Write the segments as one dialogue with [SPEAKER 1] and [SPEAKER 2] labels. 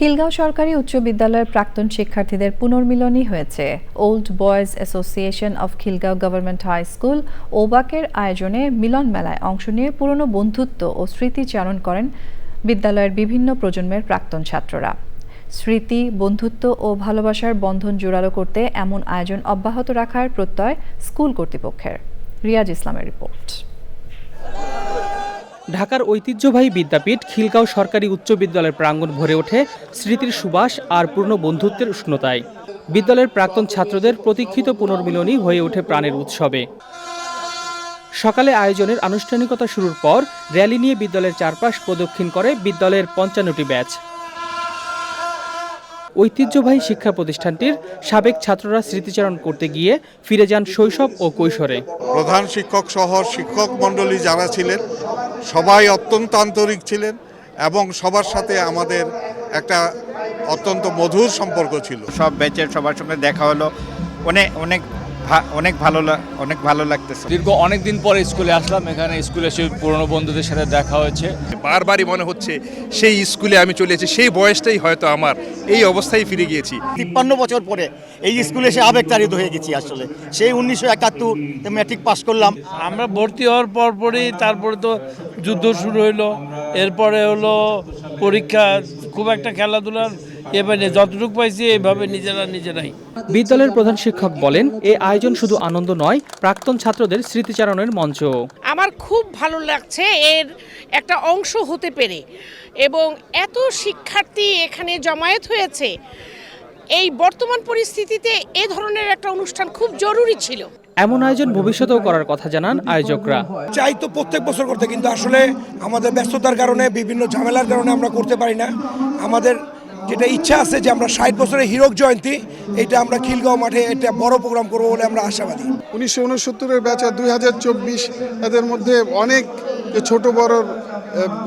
[SPEAKER 1] খিলগাঁও সরকারি উচ্চ বিদ্যালয়ের প্রাক্তন শিক্ষার্থীদের পুনর্মিলনী হয়েছে। Old boys association of Khilgaon government high school ওবাকের আয়োজনে মিলন মেলায় অংশ নিয়ে পুরনো বন্ধুত্ব ও স্মৃতিচারণ করেন বিদ্যালয়ের বিভিন্ন প্রজন্মের প্রাক্তন ছাত্ররা। স্মৃতি, বন্ধুত্ব ও ভালোবাসার বন্ধন জোরালো করতে এমন আয়োজন অব্যাহত রাখার প্রত্যয় স্কুল কর্তৃপক্ষের। রিয়াজ ইসলামের রিপোর্ট।
[SPEAKER 2] ঢাকার ঐতিহ্যবাহী বিদ্যাপীঠ খিলগাঁও সরকারি উচ্চ বিদ্যালয়ের প্রাঙ্গণ ভরে ওঠে স্মৃতির সুবাস আর পূর্ণ বন্ধুত্বের উষ্ণতায়। বিদ্যালয়ের প্রাক্তন ছাত্রদের প্রতীক্ষিত পুনর্মিলনী হয়ে ওঠে প্রাণের উৎসবে। সকালে আয়োজনের আনুষ্ঠানিকতা শুরুর পর র্যালি নিয়ে বিদ্যালয়ের চারপাশ প্রদক্ষিণ করে বিদ্যালয়ের পঞ্চান্নটি ব্যাচ। ঐতিহ্যবাহী শিক্ষা প্রতিষ্ঠানটির সাবেক ছাত্ররা স্মৃতিচারণ করতে গিয়ে ফিরে যান শৈশব ও কৈশোরে।
[SPEAKER 3] প্রধান শিক্ষক সহ শিক্ষক মণ্ডলী যারা ছিলেন সবাই অত্যন্ত আন্তরিক ছিলেন এবং সবার সাথে আমাদের একটা অত্যন্ত মধুর সম্পর্ক ছিল।
[SPEAKER 4] সব ব্যাচের সবার সঙ্গে দেখা হলো। অনেক অনেক অনেক ভালো অনেক ভালো লাগতেছে।
[SPEAKER 5] দীর্ঘ অনেক দিন পরে স্কুলে আসলাম এখানে স্কুলে এসে পুরনো বন্ধুদের সাথে দেখা হয়েছে।
[SPEAKER 6] বারবারই মনে হচ্ছে সেই স্কুলে আমি চলে এসেছি সেই বয়সটাই হয়তো আমার এই অবস্থায় ফিরে গিয়েছি।
[SPEAKER 7] তিপ্পান্ন বছর পরে এই স্কুলে এসে আবেগতাড়িত হয়ে গেছি আসলে। সেই উনিশশো একাত্তর ম্যাট্রিক পাস করলাম।
[SPEAKER 8] আমরা ভর্তি হওয়ার পর পরই তারপরে তো যুদ্ধ শুরু হইল এরপরে হলো পরীক্ষা খুব একটা খেলাধুলার এবারে যতটুকু পাইছি এইভাবে নিজেরা নিজেরাই।
[SPEAKER 2] বিদ্যালয়ের প্রধান শিক্ষক বলেন এ আয়োজন শুধু আনন্দ নয় প্রাক্তন ছাত্রদের স্মৃতিচারণের মঞ্চ
[SPEAKER 9] আমার খুব ভালো লাগছে এর একটা অংশ হতে পেরে এবং এত শিক্ষার্থী এখানে জমায়েত হয়েছে। এই বর্তমান পরিস্থিতিতে এ ধরনের একটা অনুষ্ঠান খুব জরুরি ছিল।
[SPEAKER 2] এমন আয়োজন ভবিষ্যতেও করার কথা জানান আয়োজকরা।
[SPEAKER 10] চাই তো প্রত্যেক বছর করতে কিন্তু আসলে আমাদের ব্যস্ততার কারণে বিভিন্ন ঝামেলার কারণে আমরা করতে পারি না। আমাদের যেটা ইচ্ছা আছে যে আমরা ষাট বছরের হীরক জয়ন্তী এটা আমরা খিলগাঁও মাঠে একটা বড় প্রোগ্রাম করব বলে আমরা আশাবাদী।
[SPEAKER 11] উনিশশো উনসত্তরের ব্যাচ আর দুই হাজার চব্বিশ এদের মধ্যে অনেক ছোট বড়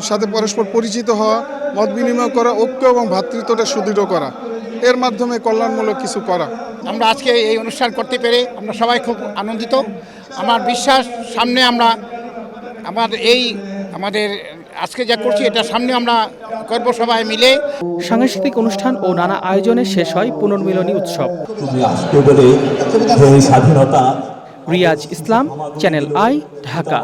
[SPEAKER 11] সাথে পরস্পর পরিচিত হওয়া মত বিনিময় করা ঐক্য এবং ভ্রাতৃত্বটা সুদৃঢ় করা এর মাধ্যমে কল্যাণমূলক কিছু করা।
[SPEAKER 7] আমরা আজকে এই অনুষ্ঠান করতে পেরে আমরা সবাই খুব আনন্দিত। আমার বিশ্বাস সামনে আমরা আমাদের এই আমাদের আজকে যা করছি এটা সামনে আমরা করব সবাই মিলে।
[SPEAKER 2] সাংস্কৃতিক অনুষ্ঠান ও নানা আয়োজনে শেষ হয় পুনর্মিলনী উৎসব। Riaz Islam channel I Dhaka.